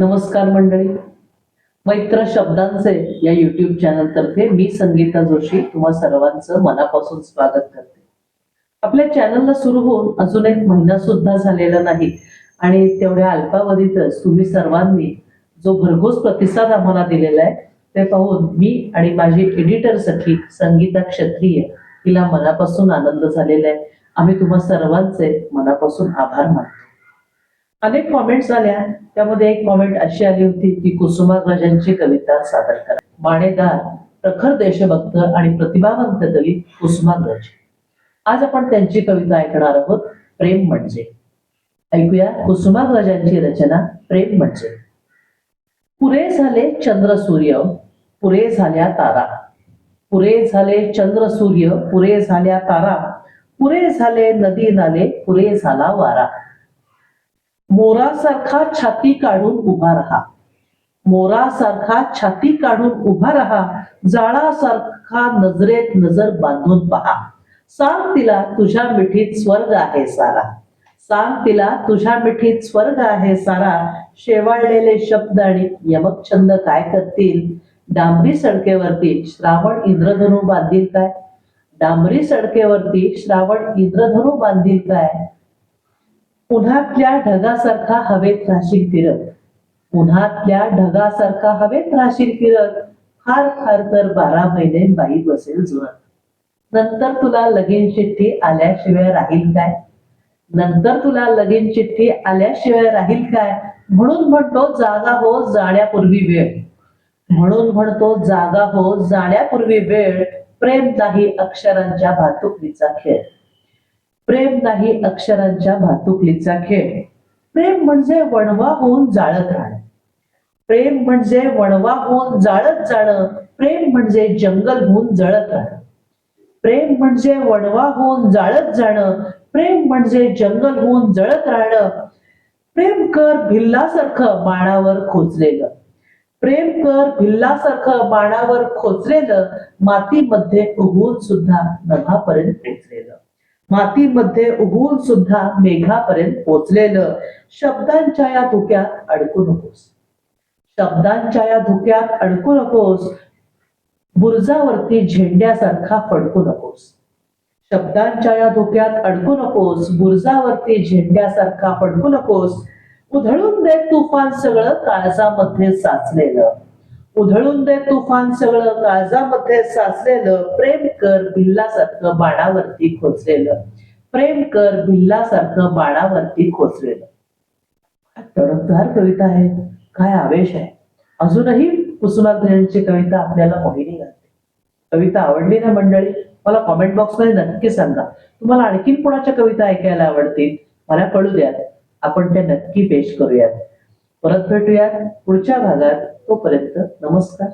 नमस्कार मंडळी. मैत्र शब्दांचे या युट्यूब चॅनल तर्फे मी संगीता जोशी तुम्हा सर्वांचं मनापासून स्वागत करते. आपल्या चॅनलला सुरू होऊन अजून एक महिना सुद्धा झालेला नाही आणि तेवढ्या अल्पावधीतच तुम्ही सर्वांनी जो भरघोस प्रतिसाद आम्हाला दिलेला आहे ते पाहून मी आणि माझी एडिटर सखी संगीता क्षत्रिय हिला मनापासून आनंद झालेला आहे. आम्ही तुम्हा सर्वांचे मनापासून आभार मानतो. अनेक कॉमेंट्स आल्या. त्यामध्ये एक कॉमेंट अशी आली होती की कुसुमाग्रजांची कविता सादर करा. माणेदार प्रखर देशभक्त आणि प्रतिभावंत कवी कुसुमाग्रज. आज आपण त्यांची कविता ऐकणार आहोत प्रेम म्हणजे. ऐकूया कुसुमाग्रजांची रचना प्रेम म्हणजे. पुरे झाले चंद्र सूर्य पुरे झाल्या तारा. पुरे झाले चंद्र सूर्य पुरे झाल्या तारा. पुरे झाले नदी नाले पुरे झाला वारा. मोरासारखा छाती काढून उभा राहा. मोरासारखा छाती काढून उभा राहा. जाळासारखा नजरेत नजर बांधून पहा. सांग तिला तुझ्या मिठीत स्वर्ग आहे सारा. सांग तिला तुझ्या मिठीत स्वर्ग आहे सारा. शेवाळलेले शब्द आणि यमक छंद काय करतील? डांबरी सडकेवरती श्रावण इंद्रधनु बांधील काय? डांबरी सडकेवरती श्रावण इंद्रधनु बांधील काय? उन्हातल्या ढगासारखा हवेत राहशील फिरत. उन्हातल्या ढगासारखा हवेत राहशील फिरत. फार फार तर बारा महिने बाई बसेल जुळत नंतर तुला लगीन चिठ्ठी आल्याशिवाय राहील काय? नंतर तुला लगीन चिठ्ठी आल्याशिवाय राहील काय? म्हणून म्हणतो जागा हो जाण्यापूर्वी वेळ. म्हणून म्हणतो जागा हो जाण्यापूर्वी वेळ. प्रेम नाही अक्षरांच्या वाहतुकीचा खेळ. प्रेम नाही अक्षरांच्या भातुकलीचा खेळ. प्रेम म्हणजे वणवा होऊन जाळत राहणं. प्रेम म्हणजे वणवा होऊन जाळत जाणं. प्रेम म्हणजे जंगल होऊन जळत राहणं. प्रेम म्हणजे वणवा होऊन जाळत जाणं. प्रेम म्हणजे जंगल होऊन जळत राहणं. प्रेम कर भिल्लासारखं बाणावर खोचलेलं. प्रेम कर भिल्लासारखं बाणावर खोचलेलं. मातीमध्ये उगवून सुद्धा नभापर्यंत पोचलेलं. मातीमध्ये उगवून सुद्धा मेघापर्यंत पोचलेलं. शब्दांच्या या धुक्यात अडकू नकोस. शब्दांच्या या धुक्यात अडकू नकोस. बुरजावरती झेंड्यासारखा फडकू नकोस. शब्दांच्या या धुक्यात अडकू नकोस. बुरजावरती झेंड्यासारखा फडकू नकोस. उधळून दे तुफान सगळं काळजामध्ये साचलेलं. उधळून दे तुफान सगळं काळजामध्ये साचलेलं प्रेम कर भिल्लासारखं बाणावरती खोचलेलं. प्रेम कर भिल्लासारखं बाणावरती खोचलेलं. तडकदार कविता आहे. काय आवेश आहे. अजूनही कुसुमाग्रजांची कविता आपल्याला मोहिनी घालते. कविता आवडली ना मंडळी? मला कॉमेंट बॉक्समध्ये नक्की सांगा. तुम्हाला आणखीन कोणाच्या कविता ऐकायला आवडतील? मला कळू द्यात. आपण त्या नक्की पेश करूयात. परत भेटूयात. पुढच्या भागात तोपर्यंत नमस्कार.